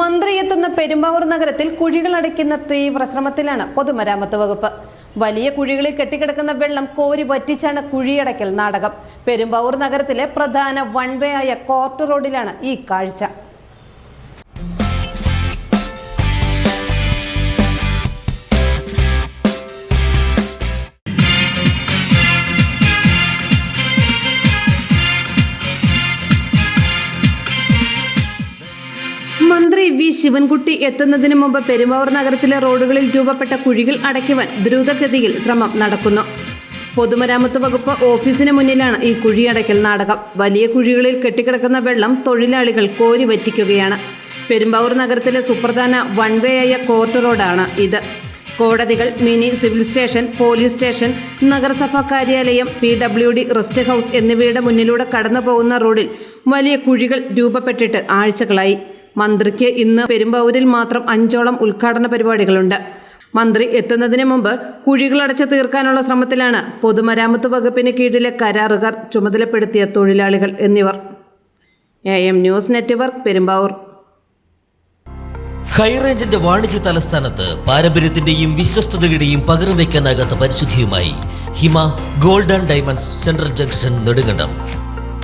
മന്ത്രി എത്തുന്ന പെരുമ്പാവൂർ നഗരത്തിൽ കുഴികൾ അടയ്ക്കുന്ന തീവ്ര ശ്രമത്തിലാണ് പൊതുമരാമത്ത് വകുപ്പ്. വലിയ കുഴികളിൽ കെട്ടിക്കിടക്കുന്ന വെള്ളം കോരി വറ്റിച്ചാണ് കുഴിയടയ്ക്കൽ നാടകം. പെരുമ്പാവൂർ നഗരത്തിലെ പ്രധാന വൺവേ ആയ കോർട്ട് റോഡിലാണ് ഈ കാഴ്ച. വി ശിവൻകുട്ടി എത്തുന്നതിന് മുമ്പ് പെരുമ്പാവൂർ നഗരത്തിലെ റോഡുകളിൽ രൂപപ്പെട്ട കുഴികൾ അടയ്ക്കുവാൻ ദ്രുതഗതിയിൽ ശ്രമം നടക്കുന്നു. പൊതുമരാമത്ത് വകുപ്പ് ഓഫീസിന് മുന്നിലാണ് ഈ കുഴിയടയ്ക്കൽ നാടകം. വലിയ കുഴികളിൽ കെട്ടിക്കിടക്കുന്ന വെള്ളം തൊഴിലാളികൾ കോരി വറ്റിക്കുകയാണ് പെരുമ്പാവൂർ നഗരത്തിലെ സുപ്രധാന വൺ വേ ആയ കോർട്ട് റോഡാണ് ഇത്. കോടതികൾ mini civil station police station നഗരസഭാ കാര്യാലയം P W D rest house എന്നിവയുടെ മുന്നിലൂടെ കടന്നു പോകുന്ന റോഡിൽ വലിയ കുഴികൾ രൂപപ്പെട്ടിട്ട് ആഴ്ചകളായി. മന്ത്രിക്ക് ഇന്ന് പെരുമ്പാവൂരിൽ മാത്രം അഞ്ചോളം ഉദ്ഘാടന പരിപാടികളുണ്ട്. മന്ത്രി എത്തുന്നതിന് മുമ്പ് കുഴികളടച്ച് തീർക്കാനുള്ള ശ്രമത്തിലാണ് പൊതുമരാമത്ത് വകുപ്പിന് കീഴിലെ കരാറുകാർ ചുമതലപ്പെടുത്തിയ തൊഴിലാളികൾ എന്നിവർ. A news network Perumbavoor. ഹൈറേഞ്ചിന്റെ വാണിജ്യ തലസ്ഥാനത്ത് പാരമ്പര്യത്തിന്റെയും വിശ്വസ്തതയുടെയും പകരം വയ്ക്കാനാകാത്ത പരിശുദ്ധിയുമായി Hima gold and diamonds central junction Nedumkandam.